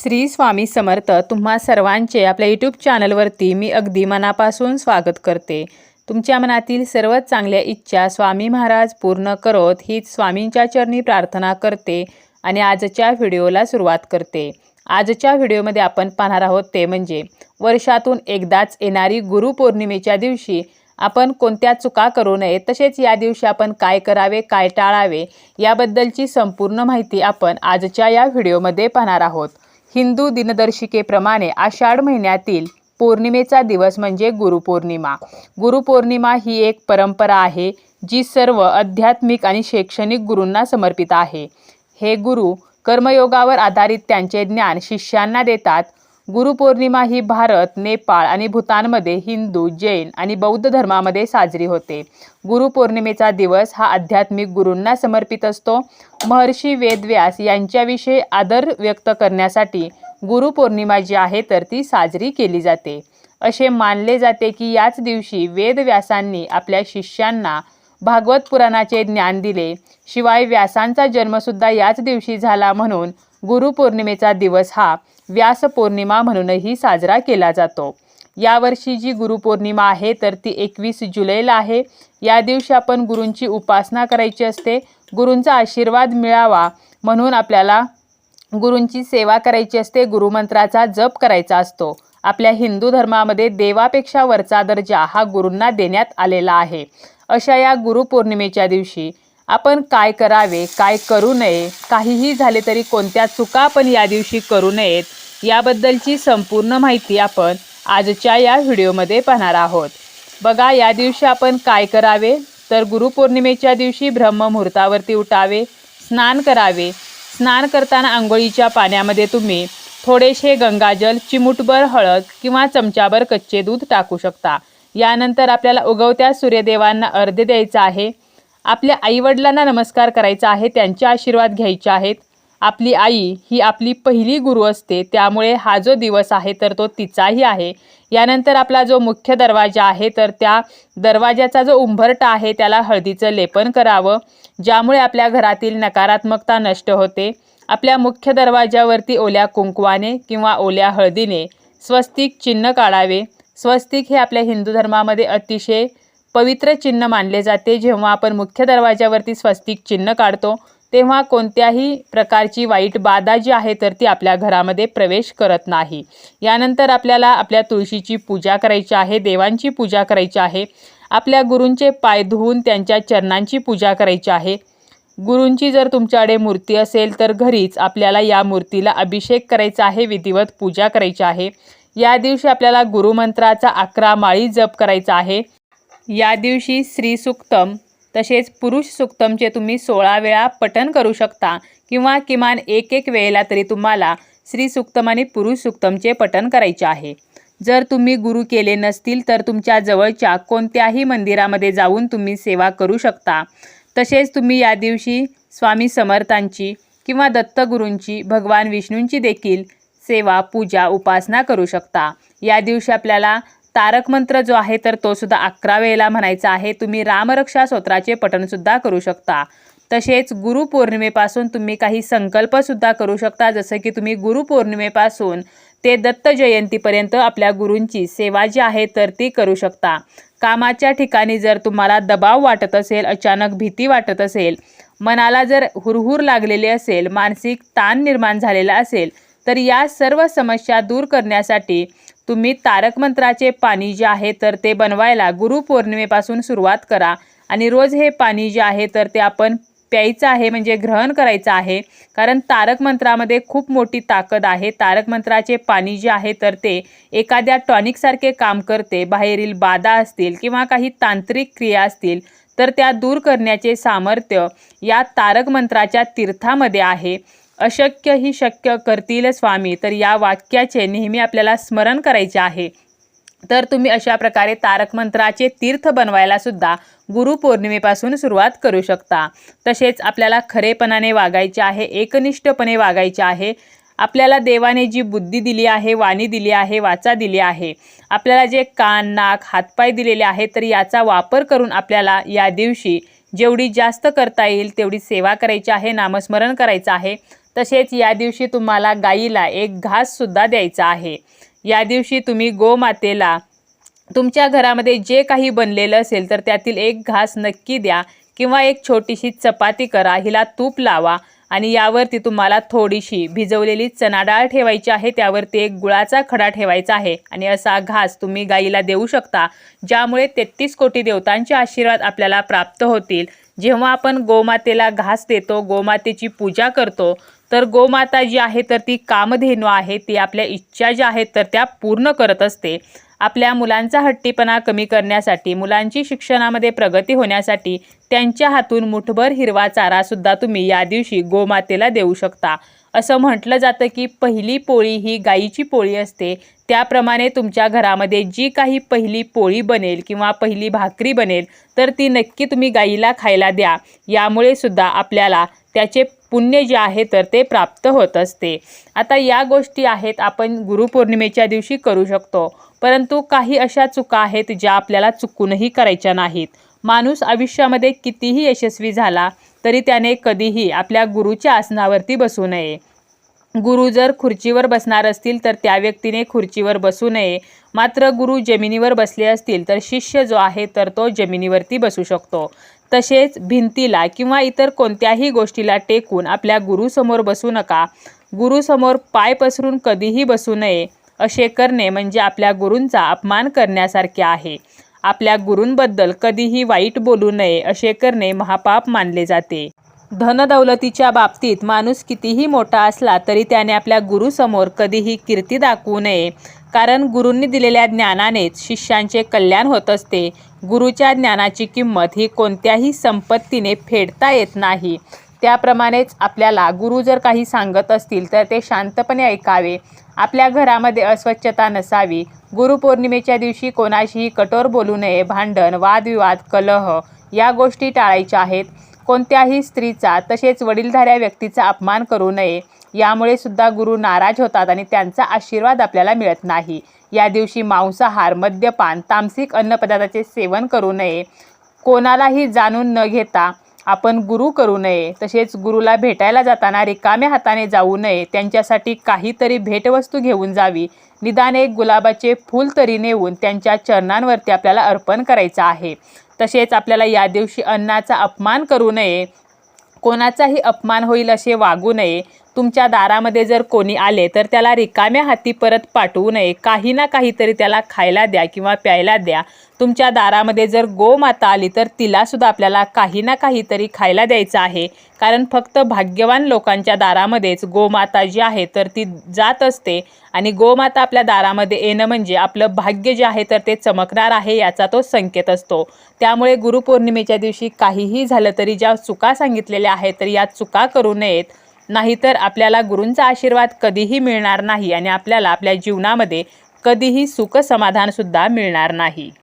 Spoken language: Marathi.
श्री स्वामी समर्थ तुम्हा सर्वांचे आपल्या यूट्यूब चॅनलवरती मी अगदी मनापासून स्वागत करते. तुमच्या मनातील सर्वच चांगल्या इच्छा स्वामी महाराज पूर्ण करोत हीच स्वामींच्या चरणी प्रार्थना करते आणि आजच्या व्हिडिओला सुरुवात करते. आजच्या व्हिडिओमध्ये आपण पाहणार आहोत ते म्हणजे वर्षातून एकदाच येणारी गुरुपौर्णिमेच्या दिवशी आपण कोणत्या चुका करू नये तसेच या दिवशी आपण काय करावे काय टाळावे याबद्दलची संपूर्ण माहिती आपण आजच्या या व्हिडिओमध्ये पाहणार आहोत. हिंदू दिनदर्शिकेप्रमाणे आषाढ महिन्यातील पौर्णिमेचा दिवस म्हणजे गुरुपौर्णिमा. गुरुपौर्णिमा ही एक परंपरा आहे जी सर्व आध्यात्मिक आणि शैक्षणिक गुरूंना समर्पित आहे. हे गुरु कर्मयोगावर आधारित त्यांचे ज्ञान शिष्यांना देतात गुरुपौर्णिमा ही भारत नेपाळ आणि भूतानमध्ये हिंदू जैन आणि बौद्ध धर्मामध्ये साजरी होते. गुरुपौर्णिमेचा दिवस हा आध्यात्मिक गुरूंना समर्पित असतो. महर्षी वेदव्यास यांच्याविषयी आदर व्यक्त करण्यासाठी गुरुपौर्णिमा जी आहे तर ती साजरी केली जाते. असे मानले जाते की याच दिवशी वेदव्यासांनी आपल्या शिष्यांना भागवत पुराणाचे ज्ञान दिले. शिवाय व्यासांचा जन्मसुद्धा याच दिवशी झाला म्हणून गुरुपौर्णिमेचा दिवस हा व्यासपौर्णिमा म्हणूनही साजरा केला जातो. यावर्षी जी गुरुपौर्णिमा आहे तर ती एकवीस जुलैला आहे. या दिवशी आपण गुरूंची उपासना करायची असते. गुरूंचा आशीर्वाद मिळावा म्हणून आपल्याला गुरूंची सेवा करायची असते. गुरुमंत्राचा जप करायचा असतो. आपल्या हिंदू धर्मामध्ये देवापेक्षा वरचा दर्जा हा गुरूंना देण्यात आलेला आहे. अशा या गुरुपौर्णिमेच्या दिवशी आपण काय करावे काय करू नये काहीही झाले तरी कोणत्या चुका आपण या दिवशी करू नयेत याबद्दलची संपूर्ण माहिती आपण आजच्या या व्हिडिओमध्ये पाहणार आहोत. बघा या दिवशी आपण काय करावे? तर गुरुपौर्णिमेच्या दिवशी ब्रह्ममुहूर्तावरती उठावे स्नान करावे. स्नान करताना आंघोळीच्या पाण्यामध्ये तुम्ही थोडेसे गंगाजल चिमूटभर हळद किंवा चमचाभर कच्चे दूध टाकू शकता. यानंतर आपल्याला उगवत्या सूर्यदेवांना अर्ध द्यायचा आहे. आपल्या आईवडिलांना नमस्कार करायचा आहे त्यांचे आशीर्वाद घ्यायचे आहेत. आपली आई ही आपली पहिली गुरु असते त्यामुळे हा जो दिवस आहे तर तो तिचाही आहे. यानंतर आपला जो मुख्य दरवाजा आहे तर त्या दरवाजाचा जो उंबरटा आहे त्याला हळदीचं लेपन करावं ज्यामुळे आपल्या घरातील नकारात्मकता नष्ट होते. आपल्या मुख्य दरवाजावरती ओल्या कुंकवाने किंवा ओल्या हळदीने स्वस्तिक चिन्ह काढावे. स्वस्तिक हे आपल्या हिंदू धर्मामध्ये अतिशय पवित्र चिन्ह मानले जाते. जेव्हा आपण मुख्य दरवाजावरती स्वस्तिक चिन्ह काढतो तेव्हा कोणत्याही प्रकारची वाईट बाधा जी आहे तर ती आपल्या घरामध्ये प्रवेश करत नाही. यानंतर आपल्याला आपल्या तुळशीची पूजा करायची आहे देवांची पूजा करायची आहे. आपल्या गुरूंचे पाय धुवून त्यांच्या चरणांची पूजा करायची आहे. गुरूंची जर तुमच्याकडे मूर्ती असेल तर घरीच आपल्याला या मूर्तीला अभिषेक करायचा आहे विधिवत पूजा करायची आहे. या दिवशी आपल्याला गुरुमंत्राचा अकरा माळी जप करायचा आहे. या दिवशी स्त्री सुक्तम तसेच पुरुष सुक्तमचे तुम्ही सोळा वेळा पठन करू शकता किंवा किमान एक एक वेळेला तरी तुम्हाला स्त्री सुक्तम आणि पुरुष सुक्तमचे पठन करायचे आहे. जर तुम्ही गुरु केले नसतील तर तुमच्या जवळच्या कोणत्याही मंदिरामध्ये जाऊन तुम्ही सेवा करू शकता. तसेच तुम्ही या दिवशी स्वामी समर्थांची किंवा दत्तगुरूंची भगवान विष्णूंची देखील सेवा पूजा उपासना करू शकता. या दिवशी आपल्याला तारक मंत्र जो आहे तर तो सुद्धा अकरा वेळेला म्हणायचा आहे. तुम्ही रामरक्षा स्तोत्राचे पठणसुद्धा करू शकता. तसेच गुरुपौर्णिमेपासून तुम्ही काही संकल्पसुद्धा करू शकता. जसं की तुम्ही गुरुपौर्णिमेपासून ते दत्त जयंतीपर्यंत आपल्या गुरूंची सेवा जी आहे तर ती करू शकता. कामाच्या ठिकाणी जर तुम्हाला दबाव वाटत असेल अचानक भीती वाटत असेल मनाला जर हुरहुर लागलेली असेल मानसिक ताण निर्माण झालेला असेल तर या सर्व समस्या दूर करण्यासाठी तुम्ही तारक मंत्राचे पाणी जे आहे तर ते बनवायला गुरुपौर्णिमेपासून सुरुवात करा. आणि रोज हे पाणी जे आहे तर ते आपण प्यायचं आहे म्हणजे ग्रहण करायचं आहे. कारण तारक मंत्रामध्ये खूप मोठी ताकद आहे. तारक मंत्राचे पाणी जे आहे तर ते एखाद्या टॉनिकसारखे काम करते. बाहेरील बाधा असतील किंवा काही तांत्रिक क्रिया असतील तर त्या दूर करण्याचे सामर्थ्य या तारक मंत्राच्या तीर्थामध्ये आहे. अशक्य ही शक्य करतील स्वामी. तर या वाक्याचे नेहमी आपल्याला स्मरण करायचे आहे. तर तुम्ही अशा प्रकारे तारक मंत्राचे तीर्थ बनवायला सुद्धा गुरुपौर्णिमेपासून सुरुवात करू शकता. तसेच आपल्याला खरेपणाने वागायचे आहे एकनिष्ठपणे वागायचे आहे. आपल्याला देवाने जी बुद्धी दिली आहे वाणी दिली आहे वाचा दिली आहे. आपल्याला जे कान नाक हातपाय दिलेले आहे तर याचा वापर करून आपल्याला या दिवशी जेवढी जास्त करता येईल तेवढी सेवा करायची आहे नामस्मरण करायचं आहे. तसेच या दिवशी तुम्हाला गाईला एक घाससुद्धा द्यायचा आहे. या दिवशी तुम्ही गोमातेला तुमच्या घरामध्ये जे काही बनलेलं असेल तर त्यातील एक घास नक्की द्या किंवा एक छोटीशी चपाती करा हिला तूप लावा. आणि यावरती तुम्हाला थोडीशी भिजवलेली चणा डाळ ठेवायची आहे. त्यावरती एक गुळाचा खडा ठेवायचा आहे. आणि असा घास तुम्ही गाईला देऊ शकता ज्यामुळे तेहतीस कोटी देवतांचे आशीर्वाद आपल्याला प्राप्त होतील. जेव्हा आपण गोमातेला घास देतो गोमातेची पूजा करतो तर गोमाता जी आहे तर ती कामधेनू आहे. ती आपल्या इच्छा ज्या आहेत तर त्या पूर्ण करत असते. आपल्या मुलांचा हट्टीपणा कमी करण्यासाठी मुलांची शिक्षणामध्ये प्रगती होण्यासाठी त्यांच्या हातून मुठभर हिरवा चारासुद्धा तुम्ही या दिवशी गोमातेला देऊ शकता. असं म्हटलं जातं की पहिली पोळी ही गाईची पोळी असते. त्याप्रमाणे तुमच्या घरामध्ये जी काही पहिली पोळी बनेल किंवा पहिली भाकरी बनेल तर ती नक्की तुम्ही गाईला खायला द्या. यामुळे सुद्धा आपल्याला त्याचे पुण्य जे आहे तर ते प्राप्त होत असते. आता या गोष्टी आहेत आपण गुरुपौर्णिमेच्या दिवशी करू शकतो. परंतु काही अशा चुका आहेत ज्या आपल्याला चुकूनही करायच्या नाहीत. माणूस आयुष्यामध्ये कितीही यशस्वी झाला तरी त्याने कधीही आपल्या गुरुच्या आसनावरती बसू नये. गुरु जर खुर्चीवर बसणार असतील तर त्या व्यक्तीने खुर्चीवर बसू नये. मात्र गुरु जमिनीवर बसले असतील तर शिष्य जो आहे तर तो जमिनीवरती बसू शकतो. तसेच भिंतीला किंवा इतर कोणत्याही गोष्टीला टेकून आपल्या गुरुसमोर बसू नका. गुरुसमोर पाय पसरून कधीही बसू नये असे करणे म्हणजे आपल्या गुरूंचा अपमान करण्यासारखे आहे. आपल्या गुरूंबद्दल कधीही वाईट बोलू नये असे करणे महापाप मानले जाते. धनदौलतीच्या बाबतीत माणूस कितीही मोठा असला तरी त्याने आपल्या गुरुसमोर कधीही कीर्ती दाखवू नये. कारण गुरूंनी दिलेल्या ज्ञानानेच शिष्यांचे कल्याण होत असते. गुरुच्या ज्ञानाची किंमत ही कोणत्याही संपत्तीने फेडता येत नाही. त्याप्रमाणेच आपल्याला गुरु जर काही सांगत असतील तर ते शांतपणे ऐकावे. आपल्या घरामध्ये अस्वच्छता नसावी. गुरुपौर्णिमेच्या दिवशी कोणाशीही कठोर बोलू नये. भांडण वादविवाद कलह या गोष्टी टाळायच्या आहेत. कोणत्याही स्त्रीचा तसेच वडीलधाऱ्या व्यक्तीचा अपमान करू नये. यामुळे सुद्धा गुरु नाराज होतात आणि त्यांचा आशीर्वाद आपल्याला मिळत नाही. या दिवशी मांसाहार मद्यपान तामसिक अन्नपदार्थाचे सेवन करू नये. कोणालाही जाणून न घेता आपण गुरु करू नये. तसेच गुरुला भेटायला जाताना रिकाम्या हाताने जाऊ नये. त्यांच्यासाठी काहीतरी भेटवस्तू घेऊन जावी. निदान एक गुलाबाचे फूल तरी नेऊन त्यांच्या चरणांवरती आपल्याला अर्पण करायचं आहे. तसेच आपल्याला या दिवशी अन्नाचा अपमान करू नये. कोणाचाही अपमान होईल असे वागू नये. तुमच्या दारामध्ये जर कोणी आले तर त्याला रिकाम्या हाती परत पाठवू नये. काही ना काहीतरी त्याला खायला द्या किंवा प्यायला द्या. तुमच्या दारामध्ये जर गोमाता आली तर तिलासुद्धा आपल्याला काही ना काहीतरी खायला द्यायचं आहे. कारण फक्त भाग्यवान लोकांच्या दारामध्येच गोमाता जी आहे तर ती जात असते. आणि गोमाता आपल्या दारामध्ये येणं म्हणजे आपलं भाग्य जे आहे तर ते चमकणार आहे याचा तो संकेत असतो. त्यामुळे गुरुपौर्णिमेच्या दिवशी काहीही झालं तरी ज्या चुका सांगितलेल्या आहेत तर या चुका करू नयेत. नाहीतर आपल्याला गुरूंचा आशीर्वाद कधीही मिळणार नाही आणि आपल्याला आपल्या जीवनामध्ये कधीही सुख समाधानसुद्धा मिळणार नाही.